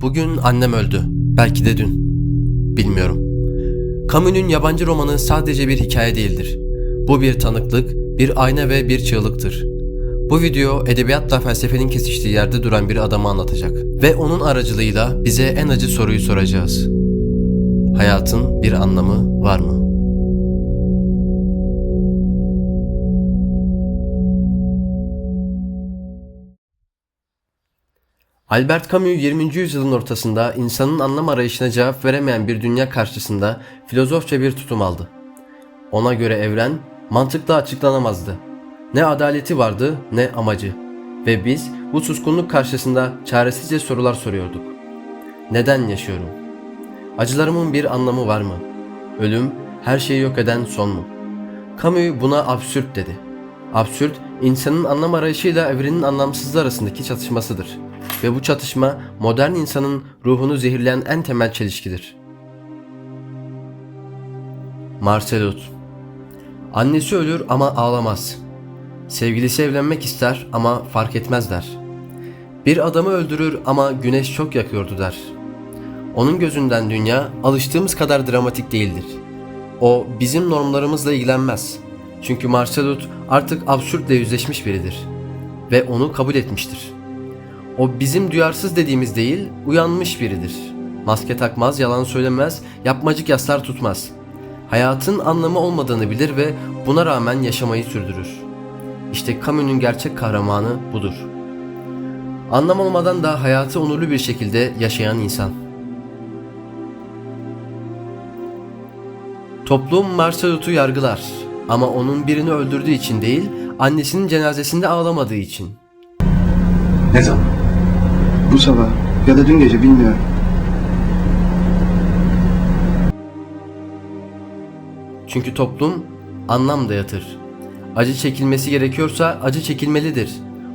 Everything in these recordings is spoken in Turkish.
Bugün annem öldü. Belki de dün. Bilmiyorum. Camus'un yabancı romanı sadece bir hikaye değildir. Bu bir tanıklık, bir ayna ve bir çığlıktır. Bu video edebiyatla felsefenin kesiştiği yerde duran bir adamı anlatacak. Ve onun aracılığıyla bize en acı soruyu soracağız. Hayatın bir anlamı var mı? Albert Camus 20. yüzyılın ortasında insanın anlam arayışına cevap veremeyen bir dünya karşısında filozofça bir tutum aldı. Ona göre evren mantıkla açıklanamazdı. Ne adaleti vardı ne amacı. Ve biz bu suskunluk karşısında çaresizce sorular soruyorduk. Neden yaşıyorum? Acılarımın bir anlamı var mı? Ölüm her şeyi yok eden son mu? Camus buna absürt dedi. Absürt, insanın anlam arayışıyla evrenin anlamsızlığı arasındaki çatışmasıdır. Ve bu çatışma modern insanın ruhunu zehirleyen en temel çelişkidir. Marcelut Annesi ölür ama ağlamaz. Sevgilisi evlenmek ister ama fark etmez der. Bir adamı öldürür ama güneş çok yakıyordu der. Onun gözünden dünya alıştığımız kadar dramatik değildir. O bizim normlarımızla ilgilenmez. Çünkü Marcelut artık absürtle yüzleşmiş biridir. Ve onu kabul etmiştir. O bizim duyarsız dediğimiz değil, uyanmış biridir. Maske takmaz, yalan söylemez, yapmacık yaslar tutmaz. Hayatın anlamı olmadığını bilir ve buna rağmen yaşamayı sürdürür. İşte Camus'un gerçek kahramanı budur. Anlam olmadan da hayatı onurlu bir şekilde yaşayan insan. Toplum Marcelut'u yargılar ama onun birini öldürdüğü için değil, annesinin cenazesinde ağlamadığı için. Ne zaman? Bu sabah ya da dün gece bilmiyorum. Çünkü toplum anlam dayatır. Acı çekilmesi gerekiyorsa acı çekilmelidir.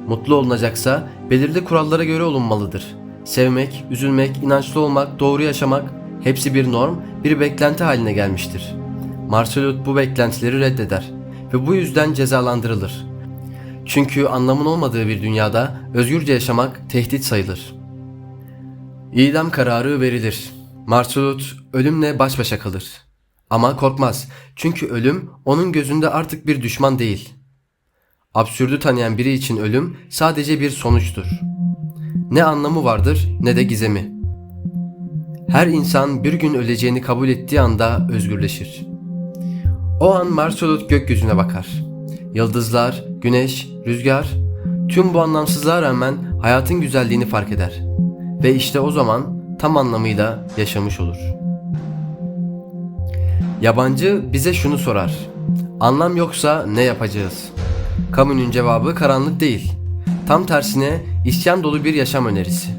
Mutlu olunacaksa belirli kurallara göre olunmalıdır. Sevmek, üzülmek, inançlı olmak, doğru yaşamak hepsi bir norm, bir beklenti haline gelmiştir. Marcelut bu beklentileri reddeder ve bu yüzden cezalandırılır. Çünkü anlamın olmadığı bir dünyada özgürce yaşamak tehdit sayılır. İdam kararı verilir. Marcelut ölümle baş başa kalır. Ama korkmaz. Çünkü ölüm onun gözünde artık bir düşman değil. Absürdü tanıyan biri için ölüm sadece bir sonuçtur. Ne anlamı vardır ne de gizemi. Her insan bir gün öleceğini kabul ettiği anda özgürleşir. O an Marcelut gökyüzüne bakar. Yıldızlar, güneş, rüzgar, tüm bu anlamsızlığa rağmen hayatın güzelliğini fark eder. Ve işte o zaman tam anlamıyla yaşamış olur. Yabancı bize şunu sorar. Anlam yoksa ne yapacağız? Camus'un cevabı karanlık değil. Tam tersine isyan dolu bir yaşam önerisi.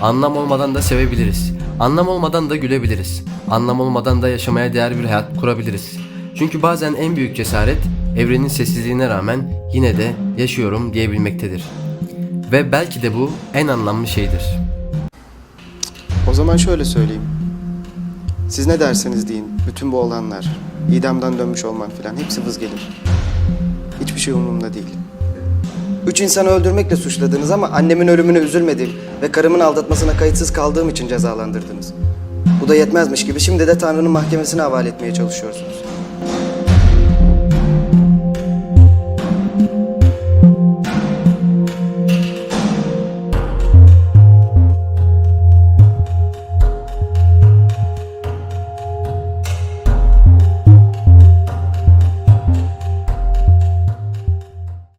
Anlam olmadan da sevebiliriz. Anlam olmadan da gülebiliriz. Anlam olmadan da yaşamaya değer bir hayat kurabiliriz. Çünkü bazen en büyük cesaret evrenin sessizliğine rağmen yine de yaşıyorum diyebilmektedir. Ve belki de bu en anlamlı şeydir. O zaman şöyle söyleyeyim. Siz ne derseniz deyin, bütün bu olanlar, idamdan dönmüş olman filan hepsi vız gelir. Hiçbir şey umurumda değil. Üç insanı öldürmekle suçladınız ama annemin ölümüne üzülmediğim ve karımın aldatmasına kayıtsız kaldığım için cezalandırdınız. Bu da yetmezmiş gibi şimdi de Tanrı'nın mahkemesine havale etmeye çalışıyorsunuz.